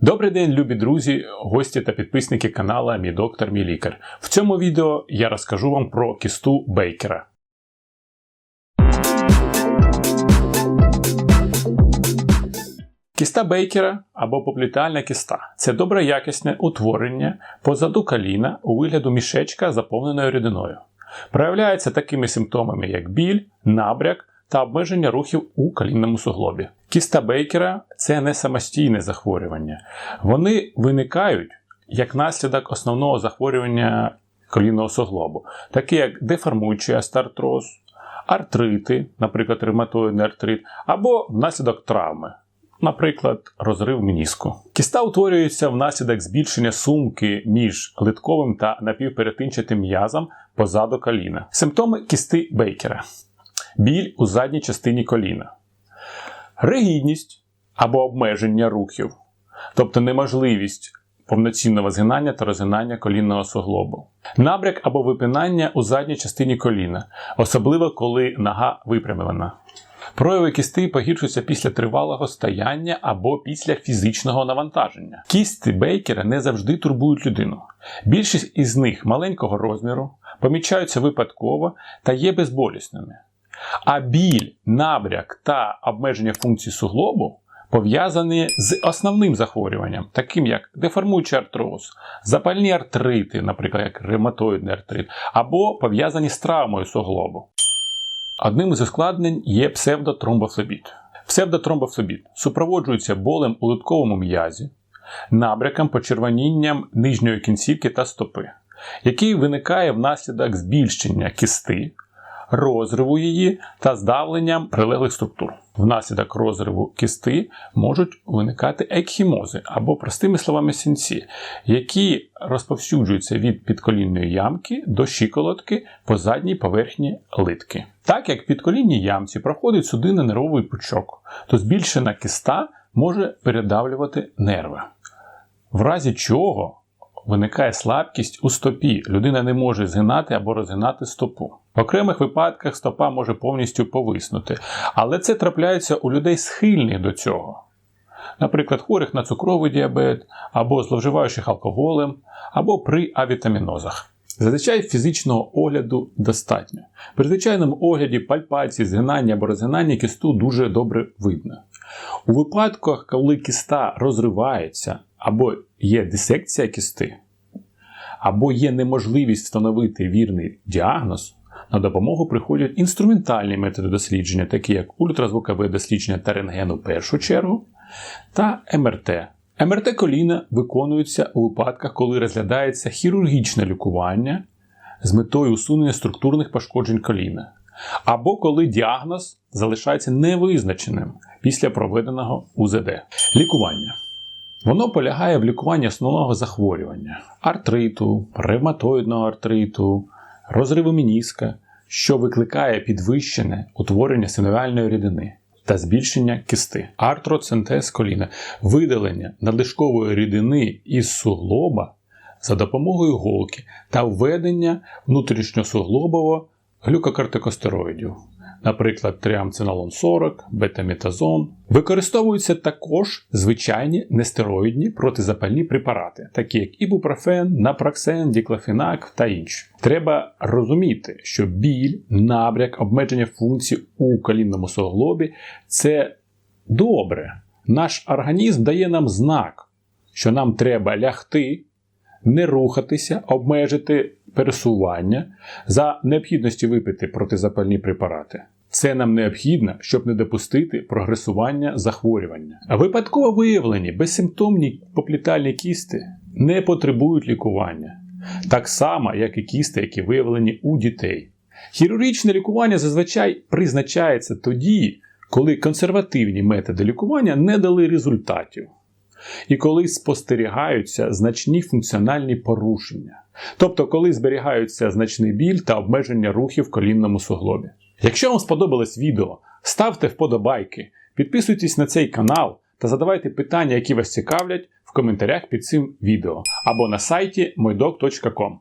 Добрий день, любі друзі, гості та підписники канала Мій доктор, мій лікар. В цьому відео я розкажу вам про кісту Бейкера. Кіста Бейкера або поплітальна кіста це добре якісне утворення позаду коліна у вигляду мішечка, заповненої рідиною. Проявляється такими симптомами, як біль, набряк та обмеження рухів у колінному суглобі. Кіста Бейкера це не самостійне захворювання. Вони виникають як наслідок основного захворювання колінного суглобу, такі як деформуючий астартроз, артрити, наприклад, ревматоїдний артрит, або внаслідок травми. Наприклад, розрив меніску. Кіста утворюється внаслідок збільшення сумки між литковим та напівперетинчатим м'язом позаду коліна. Симптоми кісти Бейкера: біль у задній частині коліна, ригідність або обмеження рухів, тобто неможливість повноцінного згинання та розгинання колінного суглобу, набряк або випинання у задній частині коліна, особливо коли нога випрямлена. Прояви кісти погіршуються після тривалого стояння або після фізичного навантаження. Кісти Бейкера не завжди турбують людину. Більшість із них маленького розміру, помічаються випадково та є безболісними. А біль, набряк та обмеження функцій суглобу пов'язані з основним захворюванням, таким як деформуючий артроз, запальні артрити, наприклад, як ревматоїдний артрит, або пов'язані з травмою суглобу. Одним із ускладнень є псевдотромбофлебіт. Псевдотромбофлебіт супроводжується болем у литковому м'язі, набряком, почервонінням нижньої кінцівки та стопи, який виникає внаслідок збільшення кісти, розриву її та здавленням прилеглих структур. Внаслідок розриву кісти можуть виникати екхімози або, простими словами, сінці, які розповсюджуються від підколінної ямки до щиколотки по задній поверхні литки. Так як в підколінній ямці проходить судинно-нервовий пучок, то збільшена кіста може передавлювати нерви. В разі чого виникає слабкість у стопі, людина не може згинати або розгинати стопу. В окремих випадках стопа може повністю повиснути, але це трапляється у людей схильних до цього. Наприклад, хворих на цукровий діабет, або зловживаючих алкоголем, або при авітамінозах. Зазвичай фізичного огляду достатньо. При звичайному огляді пальпації, згинання або розгинання кісту дуже добре видно. У випадках, коли кіста розривається, або є дисекція кісти, або є неможливість встановити вірний діагноз, на допомогу приходять інструментальні методи дослідження, такі як ультразвукове дослідження та рентген у першу чергу, та МРТ. МРТ коліна виконується у випадках, коли розглядається хірургічне лікування з метою усунення структурних пошкоджень коліна, або коли діагноз залишається невизначеним після проведеного УЗД. Лікування. Воно полягає в лікуванні основного захворювання артриту, ревматоїдного артриту, розриву мініска, що викликає підвищене утворення синовіальної рідини та збільшення кисти, артроцентез коліна, видалення надлишкової рідини із суглоба за допомогою голки та введення внутрішньосуглобово глюкокортикостероїдів, наприклад, тріамцинолон 40, бетамітазон. Використовуються також звичайні нестероїдні протизапальні препарати, такі як ібупрофен, напраксен, діклофенак та інші. Треба розуміти, що біль, набряк, обмеження функцій у колінному суглобі це добре. Наш організм дає нам знак, що нам треба лягти, не рухатися, обмежити пересування за необхідності випити протизапальні препарати. Це нам необхідно, щоб не допустити прогресування захворювання. Випадково виявлені безсимптомні поплітальні кісти не потребують лікування, так само, як і кісти, які виявлені у дітей. Хірургічне лікування зазвичай призначається тоді, коли консервативні методи лікування не дали результатів. І коли спостерігаються значні функціональні порушення, тобто коли зберігаються значний біль та обмеження рухів в колінному суглобі. Якщо вам сподобалось відео, ставте вподобайки, підписуйтесь на цей канал та задавайте питання, які вас цікавлять, в коментарях під цим відео або на сайті moydog.com.